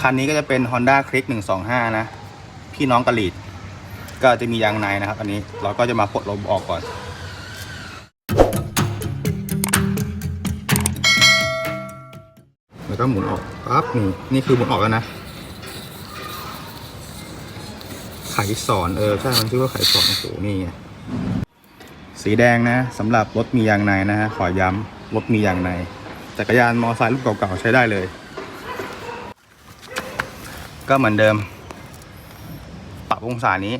คันนี้ก็จะเป็น Honda Click 125 นะ พี่น้องกะหลีดก็จะมียางในนะครับ อันนี้เราก็จะมาปลดลมออกก่อน แล้วก็หมุนออกปั๊บนี่นี่คือหมุนออกแล้วนะ ไขสอนเออใช่มันชื่อว่าไขสอนโอ้โหนี่ไงสีแดงนะสำหรับรถมียางในนะฮะขอย้ำรถมียางในจักรยานมอเตอร์ไซค์รุ่นเก่าๆใช้ได้เลย ก็เหมือนเดิม ปรับองศานี้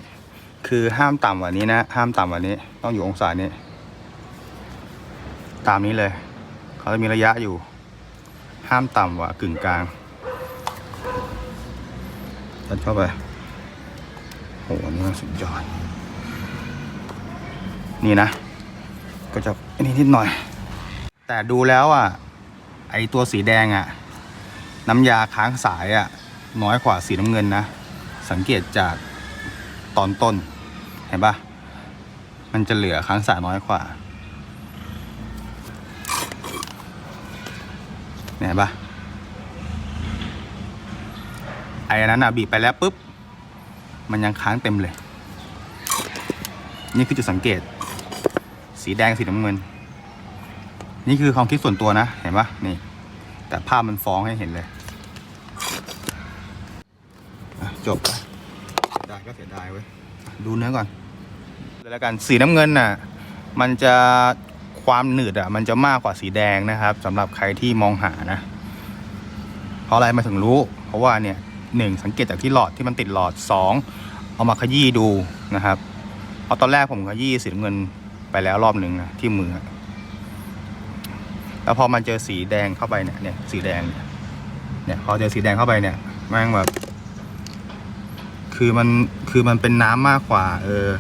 คือห้ามต่ำกว่านี้นะ ห้ามต่ำกว่านี้ ต้องอยู่องศานี้ ตามนี้เลย เขาจะมีระยะอยู่ ห้ามต่ำกว่ากึ่งกลางตัดเข้าไปโหนี่มันสุดยอด นี่นะ ก็จะอันนี้นิดหน่อย แต่ดูแล้วอะ ไอตัวสีแดงอะ น้ำยาค้างสายอะ น้อยกว่าสีน้ำเงินนะ สังเกตจากตอนต้น เห็นปะมันจะเหลือค้างสายน้อยกว่าเห็นปะไอ้อันนั้นอะบีบไปแล้วปุ๊บ มันยังค้างเต็มเลย นี่คือจุดสังเกต สีแดงสีน้ำเงิน นี่คือความคิดส่วนตัวนะ เห็นปะนี่ แต่ภาพมันฟ้องให้เห็นเลยอะ จบได้ก็เสียดายเว้ยอะดูเนื้อก่อนแล้วกันสีน้ำเงินน่ะ มันจะความหนืดอะ มันจะมากกว่าสีแดงนะครับสำหรับใครที่มองหานะ เพราะอะไรมาถึงรู้ เพราะว่าเนี่ยหนึ่งสังเกตจากที่หลอดที่มันติดหลอดสองเอามาขยี้ดูนะครับเพราะตอนแรกผมขยี้สีน้ำเงินไปแล้วรอบหนึ่งนะที่มือแล้วพอมันเจอสีแดงเข้าไปเนี่ยเนี่ยสีแดงเนี่ยเนี่ยพอเจอสีแดงเข้าไปเนี่ยแม่งแบบ คือมันคือมันเป็นน้ำมากกว่า เออ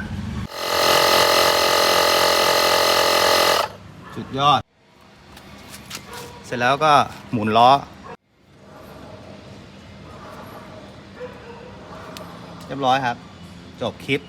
สุดยอด เสร็จแล้วก็หมุนล้อ เรียบร้อยครับ จบคลิป